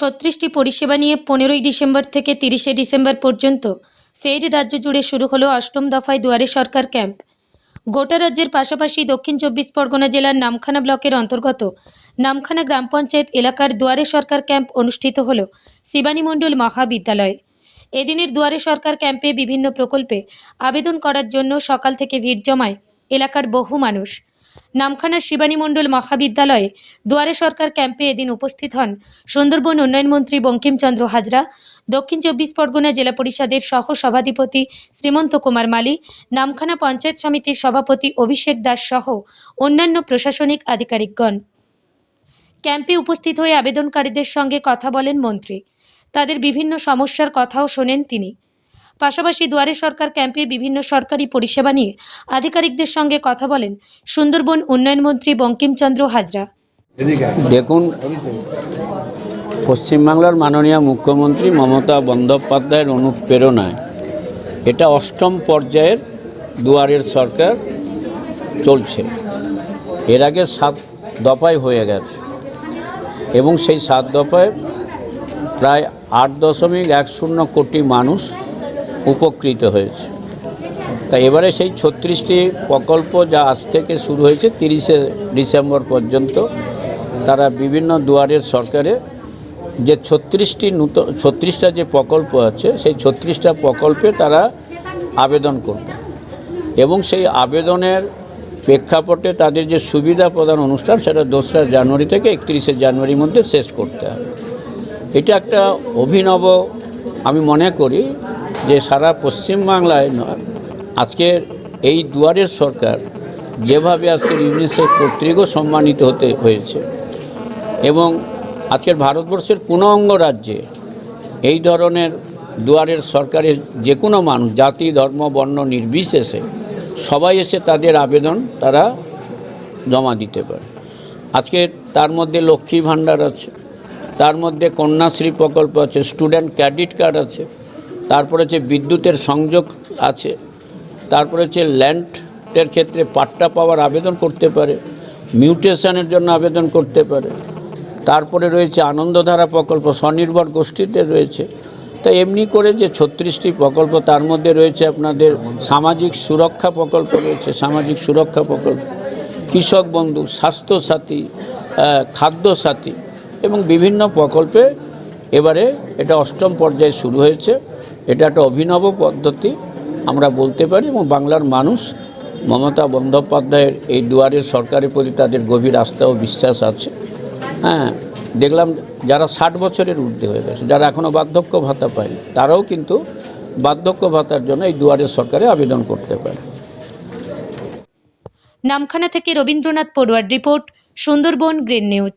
ছত্রিশটি পরিষেবা নিয়ে পনেরোই ডিসেম্বর থেকে তিরিশে ডিসেম্বর পর্যন্ত ফের রাজ্য জুড়ে শুরু হলো অষ্টম দফায় দুয়ারে সরকার ক্যাম্প। গোটা রাজ্যের পাশাপাশি দক্ষিণ চব্বিশ পরগনা জেলার নামখানা ব্লকের অন্তর্গত নামখানা গ্রাম পঞ্চায়েত এলাকার দুয়ারে সরকার ক্যাম্প অনুষ্ঠিত হল শিবানী মহাবিদ্যালয়ে। এদিনের দুয়ারে সরকার ক্যাম্পে বিভিন্ন প্রকল্পে আবেদন করার জন্য সকাল থেকে ভিড় জমায় এলাকার বহু মানুষ। নামখানার শিবানী মণ্ডল মহাবিদ্যালয়ে দুয়ারে সরকার ক্যাম্পে এদিন উপস্থিত হন সুন্দরবন উন্নয়ন মন্ত্রী বঙ্কিমচন্দ্র হাজরা, দক্ষিণ চব্বিশ পরগনা জেলা পরিষদের সহ সভাধিপতি শ্রীমন্ত কুমার মালি, নামখানা পঞ্চায়েত সমিতির সভাপতি অভিষেক দাস সহ অন্যান্য প্রশাসনিক আধিকারিকগণ। ক্যাম্পে উপস্থিত হয়ে আবেদনকারীদের সঙ্গে কথা বলেন মন্ত্রী। তাদের বিভিন্ন সমস্যার কথাও শোনেন তিনি। পাশাপাশি দুয়ারে সরকার ক্যাম্পে বিভিন্ন সরকারি পরিষেবা নিয়ে আধিকারিকদের সঙ্গে কথা বলেন সুন্দরবন উন্নয়ন মন্ত্রী বঙ্কিমচন্দ্র হাজরা। দেখুন পশ্চিমবাংলার মাননীয় মুখ্যমন্ত্রী মমতা বন্দ্যোপাধ্যায়ের অনুপ্রেরণায় এটা অষ্টম পর্যায়ের দুয়ারের সরকার চলছে। এর আগে সাত দফায় হয়ে গেছে এবং সেই সাত দফায় প্রায় আট দশমিক এক শূন্য কোটি মানুষ উপকৃত হয়েছে। তা এবারে সেই ছত্রিশটি প্রকল্প যা আজ থেকে শুরু হয়েছে, তিরিশে ডিসেম্বর পর্যন্ত, তারা বিভিন্ন দুয়ারের সরকারে যে ছত্রিশটি নূতন, ছত্রিশটা যে প্রকল্প আছে, সেই ছত্রিশটা প্রকল্পে তারা আবেদন করবে। এবং সেই আবেদনের প্রেক্ষাপটে তাদের যে সুবিধা প্রদান অনুষ্ঠান, সেটা দোসরা জানুয়ারি থেকে একত্রিশে জানুয়ারির মধ্যে শেষ করতে হবে। এটা একটা অভিনব, আমি মনে করি যে সারা পশ্চিমবাংলায় আজকের এই দুয়ারের সরকার যেভাবে আজকের ইউনিসেফ কর্তৃকও সম্মানিত হতে হয়েছে এবং আজকের ভারতবর্ষের কোনো অঙ্গ রাজ্যে এই ধরনের দুয়ারের সরকারের যে কোনো মানুষ, জাতি, ধর্ম, বর্ণ নির্বিশেষে সবাই এসে তাদের আবেদন তারা জমা দিতে পারে। আজকে তার মধ্যে লক্ষ্মী ভাণ্ডার আছে, তার মধ্যে কন্যাশ্রী প্রকল্প আছে, স্টুডেন্ট ক্রেডিট কার্ড আছে তারপরে হচ্ছে বিদ্যুতের সংযোগ আছে। তারপরে হচ্ছে ল্যান্ডের ক্ষেত্রে পাট্টা পাওয়ার আবেদন করতে পারে মিউটেশনের জন্য আবেদন করতে পারে। তারপরে রয়েছে আনন্দধারা প্রকল্প স্বনির্ভর গোষ্ঠীতে রয়েছে। তা এমনি করে যে ছত্রিশটি প্রকল্প তার মধ্যে রয়েছে আপনাদের সামাজিক সুরক্ষা প্রকল্প রয়েছে সামাজিক সুরক্ষা প্রকল্প। কৃষক বন্ধু স্বাস্থ্যসাথী আহ, খাদ্য সাথী এবং বিভিন্ন প্রকল্পে এবারে এটা অষ্টম পর্যায়ে শুরু হয়েছে। এটা একটা অভিনব পদ্ধতি, আমরা বলতে পারি, এবং বাংলার মানুষ, মমতা বন্দ্যোপাধ্যায়ের এই দুয়ারের সরকারের প্রতি তাদের গভীর আস্থা ও বিশ্বাস আছে। হ্যাঁ দেখলাম যারা ষাট বছরের ঊর্ধ্বে হয়ে গেছে, যারা এখনও বার্ধক্য ভাতা পায়নি, তারাও কিন্তু বার্ধক্য ভাতার জন্য এই দুয়ারের সরকারে আবেদন করতে পারে। নামখানা থেকে Rabindranath পড়ুয়ার report, Sundarban green news.